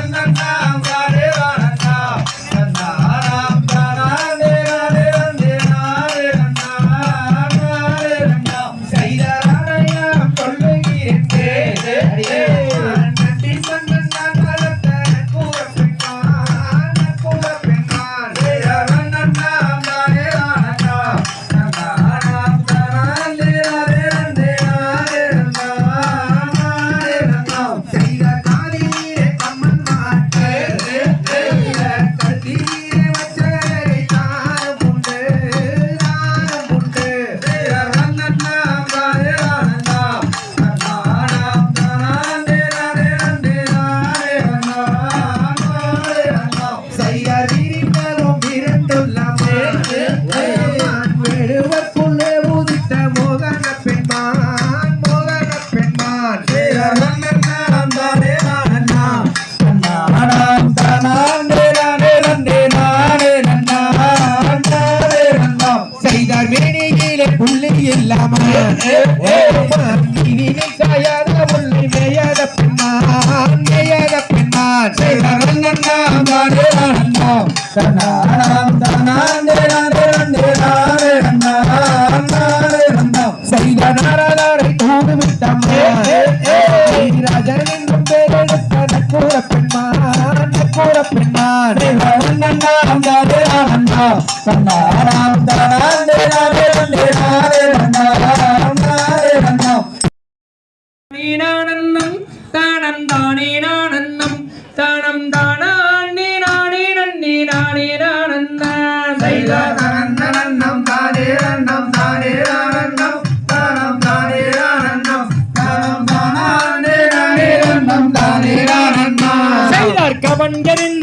dan dan dan பின்னாடி நீனானந்தம் தானம் தானேனானந்தம் தானம் தானே நானே நன்னே நானே நானந்த Kavan getting.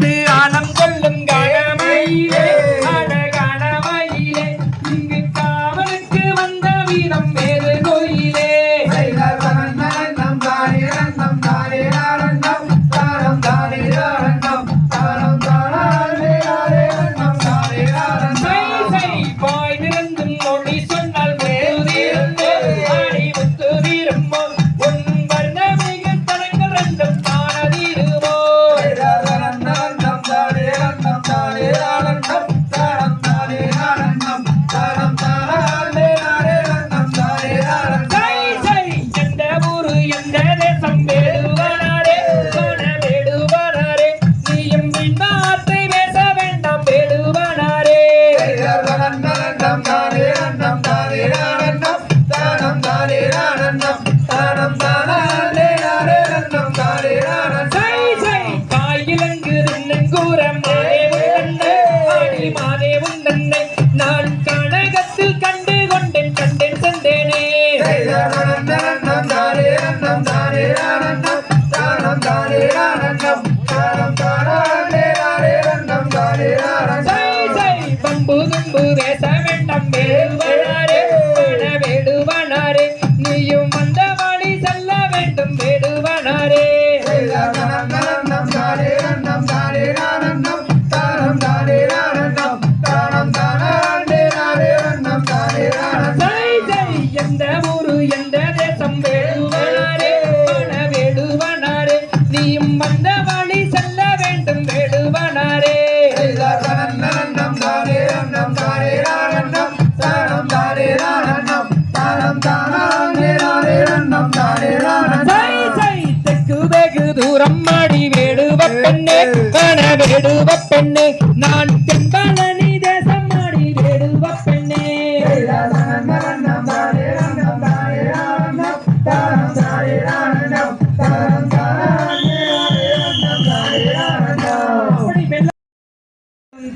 தூரம் மாடி வேடுவ பெண்ணே காண வேடுவ பெண்ணே. நான் தென்பாலனி தேசம் மாடி வேடுவ பெண்ணே.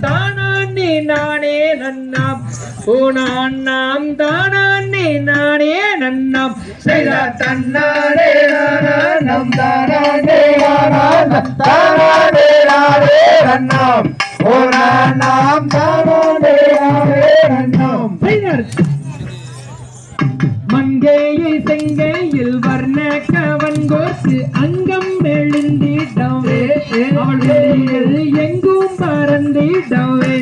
தானாண்டி நானே நன்னாம். நாம் தானாண்டி நானே நன்னாம். தன்னாரே நம் தானே தானே அண்ணாம் ஓ நாம் தானே அண்ணாம் மங்கையை செங்கையில் வர்ண கவன்கோர்க்கு அங்கம் எழுந்திடம் அவள் எங்கும் பறந்திடவே.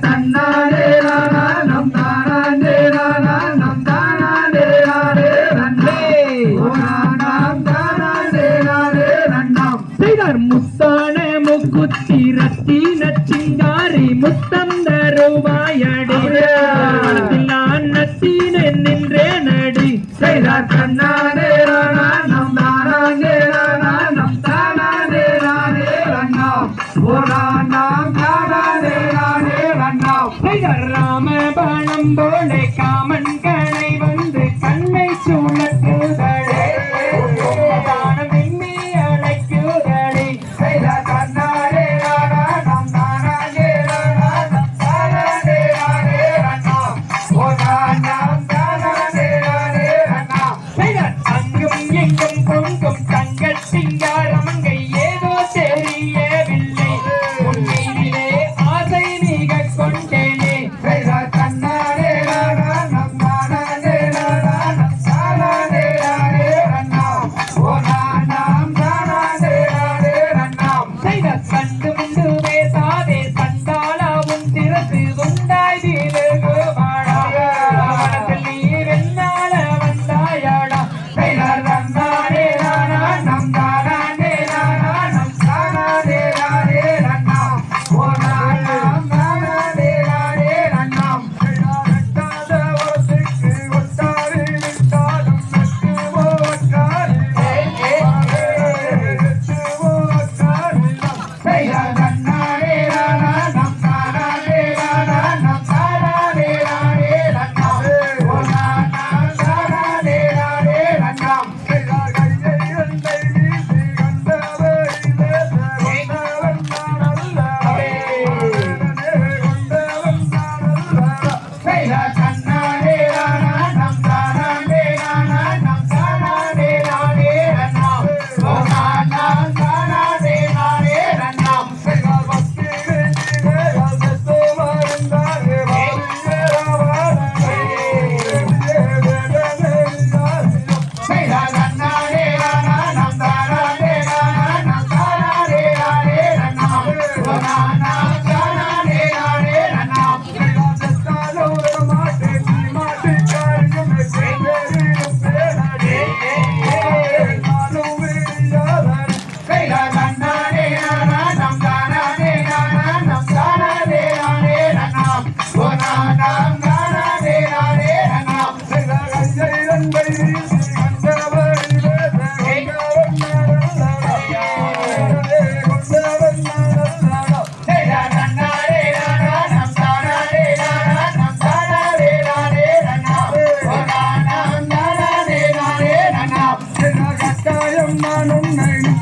தன்னாரே முத்தி ரத்தின சிங்காரி முத்தம் தருவாயடி நான் நத்தினே நின்றே நடி செய்தார் கண்ணாரே ராணா நம் தானாங்கே ராணா நம் தானானே ராணே ரண்ணா ஓ ராணா காடானே ராணே ரண்ணா ராம போலே காமன்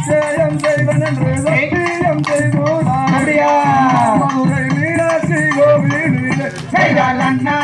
சேலம் செய்வனன்று வக்கீலம் செய்வோம். அப்படியா? மதுரை மீனாட்சி அண்ணா